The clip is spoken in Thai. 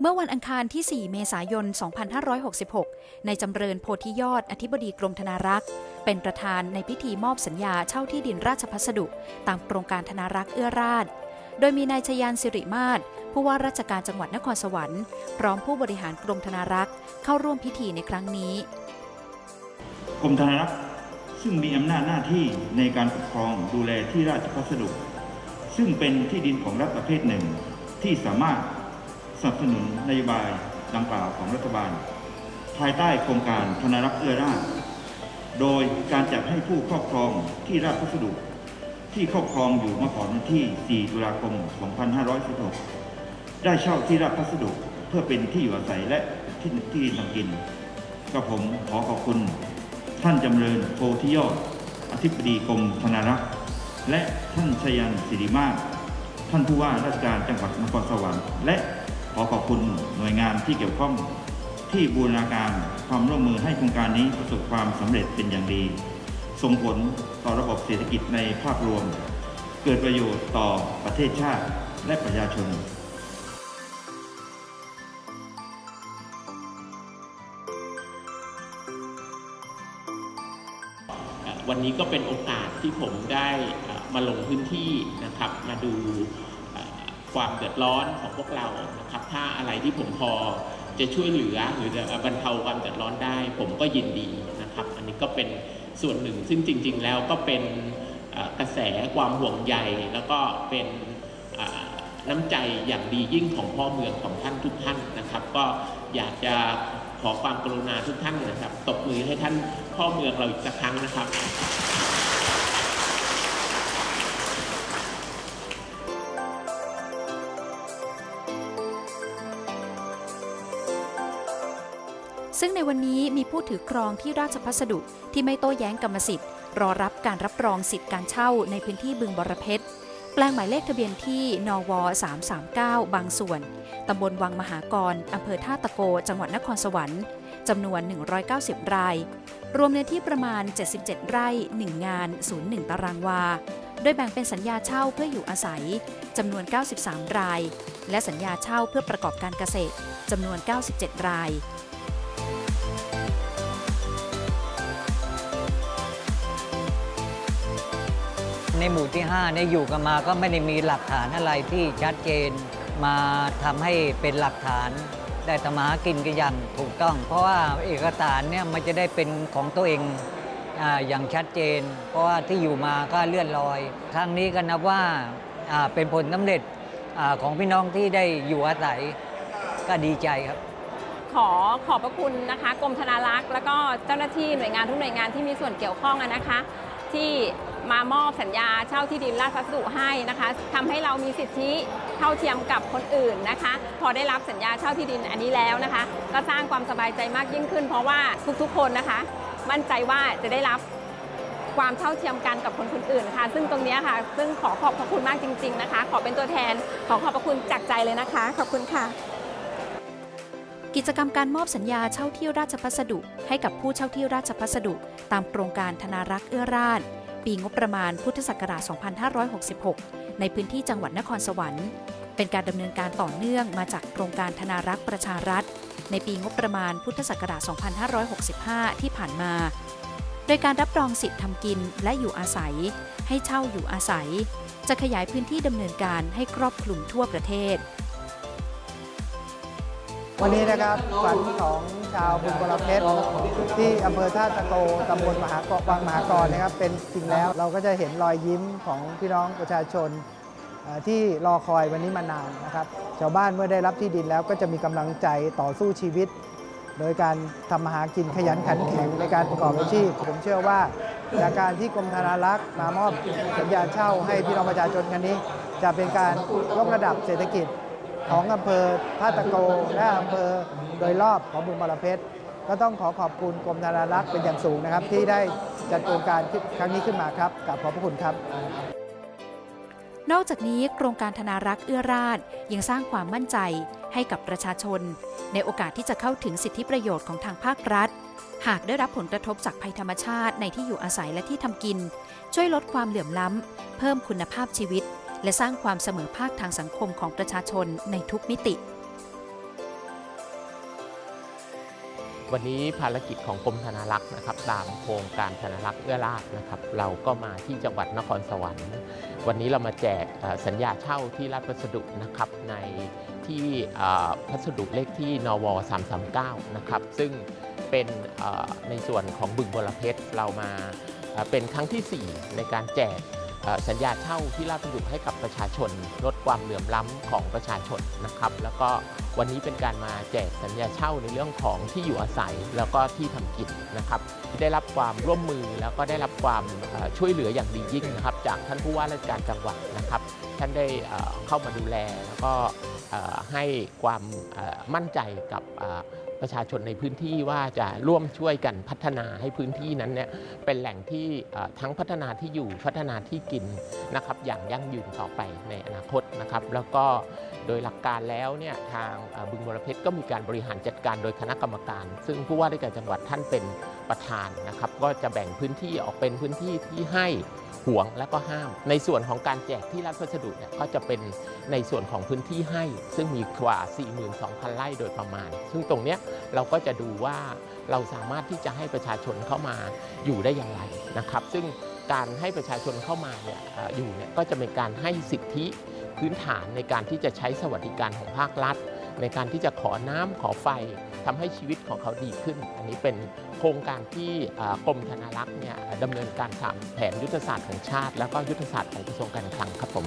เมื่อวันอังคารที่ 4 เมษายน 2566 ในจำเริญโพธิยอด อธิบดีกรมธนารักษ์ เป็นประธานในพิธีมอบสัญญาเช่าที่ดินราชพัสดุ ตามโครงการธนารักษ์เอื้อราชโดยมีนายชยานสิริมาศผู้ว่าราชการจังหวัดนครสวรรค์ พร้อมผู้บริหารกรมธนารักษ์ เข้าร่วมพิธีในครั้งนี้ กรมธนารักษ์ซึ่งมีอำนาจหน้าที่ในการปกครองดูแลที่ราชพัสดุ ซึ่งเป็นที่ดินของรัฐประเภทหนึ่งที่สามารถ สนับสนุนนโยบายดังกล่าวของรัฐบาล ภายใต้โครงการธนารักษ์เอื้อราชโดยการจัดให้ผู้ครอบครองที่ราชพัสดุ ที่ครอบครองอยู่เมื่อก่อนวันที่ 4 ตุลาคม 2516 ได้เช่าที่ราชพัสดุเพื่อเป็นที่อยู่อาศัยและที่ที่ทำกินก็ผมขอขอบคุณท่านจำเริญโพธิยอด อธิบดีกรมธนารักษ์ และท่านชยันศิริมาศท่านผู้ว่าราชการจังหวัดนครสวรรค์และ ขอขอบคุณหน่วยงานที่เกี่ยวข้องที่บูรณาการความร่วมมือให้โครงการนี้ประสบความสำเร็จเป็นอย่างดี ส่งผลต่อระบบเศรษฐกิจในภาพรวม เกิดประโยชน์ต่อประเทศชาติและประชาชนวันนี้ก็เป็นโอกาสที่ผมได้มาลงพื้นที่นะครับ มาดู ความเดือดร้อนของพวกเรานะครับถ้าอะไรที่ผมพอจะช่วยเหลือหรือจะบรรเทาความเดือดร้อนได้ ผมก็ยินดีนะครับ อันนี้ก็เป็นส่วนหนึ่งซึ่งจริง ๆ แล้วก็เป็นกระแสความห่วงใยแล้วก็เป็นน้ำใจอย่างดียิ่งของพ่อเมืองของท่านทุกท่านนะครับ ก็อยากจะขอความกรุณาทุกท่านนะครับตบมือให้ท่านพ่อเมืองเราอีกสักครั้งนะครับ ซึ่งในวันนี้มีผู้ถือครองที่ราชพัสดุที่ไม่โต้แย้งกรรมสิทธิ์ รอรับการรับรองสิทธิ์การเช่าในพื้นที่บึงบรเพชรแปลงหมายเลขทะเบียนที่ นว 339 บางส่วน ตำบลวังมหากร อำเภอท่าตะโก จังหวัดนครสวรรค์ จำนวน 190 ราย รวมเนื้อที่ประมาณ 77 ไร่ 1 งาน 01 ตารางวา โดยแบ่งเป็นสัญญาเช่าเพื่ออยู่อาศัย จำนวน 93 ราย และสัญญาเช่าเพื่อประกอบการเกษตร จำนวน 97 ราย หมู่ที่5เนี่ยอยู่กันมาก็ไม่ได้มีหลักฐานอะไรที่ชัดเจน มาทำให้เป็นหลักฐานได้ทำมาหากินกันอย่างถูกต้อง เพราะว่าเอกสารเนี่ยมันจะได้เป็นของตัวเองอย่างชัดเจน เพราะว่าที่อยู่มาก็เลื่อนลอย ครั้งนี้ก็นับว่าเป็นผลสำเร็จอของพี่น้องที่ได้อยู่อาศัยก็ดีใจครับ ขอขอบพระคุณนะคะกรมธนารักษ์ แล้วก็เจ้าหน้าที่หน่วยงานทุกหน่วยงานที่มีส่วนเกี่ยวข้องนะคะ ที่มามอบสัญญาเช่าที่ดินราชพัสดุให้นะคะทำให้เรามีสิทธิเท่าเทียมกับคนอื่นนะคะ พอได้รับสัญญาเช่าที่ดินอันนี้แล้วนะคะ ก็สร้างความสบายใจมากยิ่งขึ้น เพราะว่าทุกๆ คนนะคะ มั่นใจว่าจะได้รับความเท่าเทียมกันกับคนคนอื่นค่ะ ซึ่งตรงนี้ค่ะ ซึ่งขอขอบพระคุณมากจริง ๆนะคะ ขอเป็นตัวแทนขอขอบพระคุณจากใจเลยนะคะ ขอบคุณค่ะ กิจกรรมการมอบสัญญาเช่าที่ราชพัสดุ ให้กับผู้เช่าที่ราชพัสดุ ตามโครงการธนารักษ์เอื้อราช ปีงบประมาณพุทธศักราช 2566 ในพื้นที่จังหวัดนครสวรรค์ เป็นการดำเนินการต่อเนื่องมาจากโครงการธนารักษ์ประชารัฐ ในปีงบประมาณพุทธศักราช 2565 ที่ผ่านมา โดยการรับรองสิทธิ์ทำกินและอยู่อาศัย ให้เช่าอยู่อาศัย จะขยายพื้นที่ดำเนินการให้ครอบคลุมทั่วประเทศ วันนี้นะครับฝันของชาวบุญบรเพชรที่อำเภอท่าตะโกตำบลมหากรวังมหากรนะครับ เป็นจริงแล้วเราก็จะเห็นรอยยิ้มของพี่น้องประชาชนที่รอคอยวันนี้มานานนะครับ ชาวบ้านเมื่อได้รับที่ดินแล้วก็จะมีกำลังใจต่อสู้ชีวิต โดยการทำมาหากินขยันขันแข็งในการประกอบอาชีพ ผมเชื่อว่าจากการที่กรมธนารักษ์มามอบสัญญาเช่าให้พี่น้องประชาชนกันนี้ จะเป็นการยกระดับเศรษฐกิจ ของอำเภอท่าตะโกและอำเภอโดยรอบของบึงบรเพชรก็ต้องขอขอบคุณกรมธนารักษ์เป็นอย่างสูงนะครับ ที่ได้จัดโครงการครั้งนี้ขึ้นมาครับกับขอบพระคุณครับ นอกจากนี้โครงการธนารักษ์เอื้อราชยังสร้างความมั่นใจให้กับประชาชน ในโอกาสที่จะเข้าถึงสิทธิประโยชน์ของทางภาครัฐ หากได้รับผลกระทบจากภัยธรรมชาติในที่อยู่อาศัยและที่ทำกิน ช่วยลดความเหลื่อมล้ำ เพิ่มคุณภาพชีวิต และสร้างความเสมอภาคทางสังคมของประชาชนในทุกมิติ วันนี้ภารกิจของกรมธนารักษ์นะครับ ตามโครงการธนารักษ์เอื้อราชนะครับ เราก็มาที่จังหวัดนครสวรรค์วันนี้เรามาแจกสัญญาเช่าที่ราชพัสดุนะครับในที่พัสดุเลขที่นว339นะครับซึ่งเป็นในส่วนของบึงบรเพชรเรามาเป็นครั้งทีสี่4 ในการแจก สัญญาเช่าที่ราชพัสดุให้กับประชาชน ลดความเหลื่อมล้ำของประชาชนนะครับ แล้วก็วันนี้เป็นการมาแจกสัญญาเช่าในเรื่องของที่อยู่อาศัยแล้วก็ที่ทำกินนะครับที่ได้รับความร่วมมือแล้วก็ได้รับความช่วยเหลืออย่างดียิ่งนะครับ จากท่านผู้ว่าราชการจังหวัดนะครับ ท่านได้เข้ามาดูแลแล้วก็ให้ความมั่นใจกับ ประชาชนในพื้นที่ว่าจะร่วมช่วยกันพัฒนาให้พื้นที่นั้นเนี่ยเป็นแหล่งที่ทั้งพัฒนาที่อยู่พัฒนาที่กินนะครับอย่างยั่งยืนต่อไปในอนาคตนะครับ แล้วก็โดยหลักการแล้วเนี่ยทางบึงบรเพชรก็มีการบริหารจัดการโดยคณะกรรมการ ซึ่งผู้ว่าราชการจังหวัดท่านเป็น ประธานนะครับ ก็จะแบ่งพื้นที่ออกเป็นพื้นที่ที่ให้ห่วงและก็ห้าม ในส่วนของการแจกที่รัฐพัสดุเนี่ยก็จะเป็นในส่วนของพื้นที่ให้ ซึ่งมีกว่า 42,000 ไร่โดยประมาณ ซึ่งตรงเนี้ยเราก็จะดูว่าเราสามารถที่จะให้ประชาชนเข้ามาอยู่ได้อย่างไรนะครับ ซึ่งการให้ประชาชนเข้ามาเนี่ยเอ่ออยู่เนี่ยก็จะเป็นการให้สิทธิพื้นฐานในการที่จะใช้สวัสดิการของภาครัฐ ในการที่จะขอน้ำขอไฟทำให้ชีวิตของเขาดีขึ้น อันนี้เป็นโครงการที่กรมธนารักษ์เนี่ยดำเนินการตามแผนยุทธศาสตร์ของชาติ แล้วก็ยุทธศาสตร์ของกระทรวงการคลังครับผม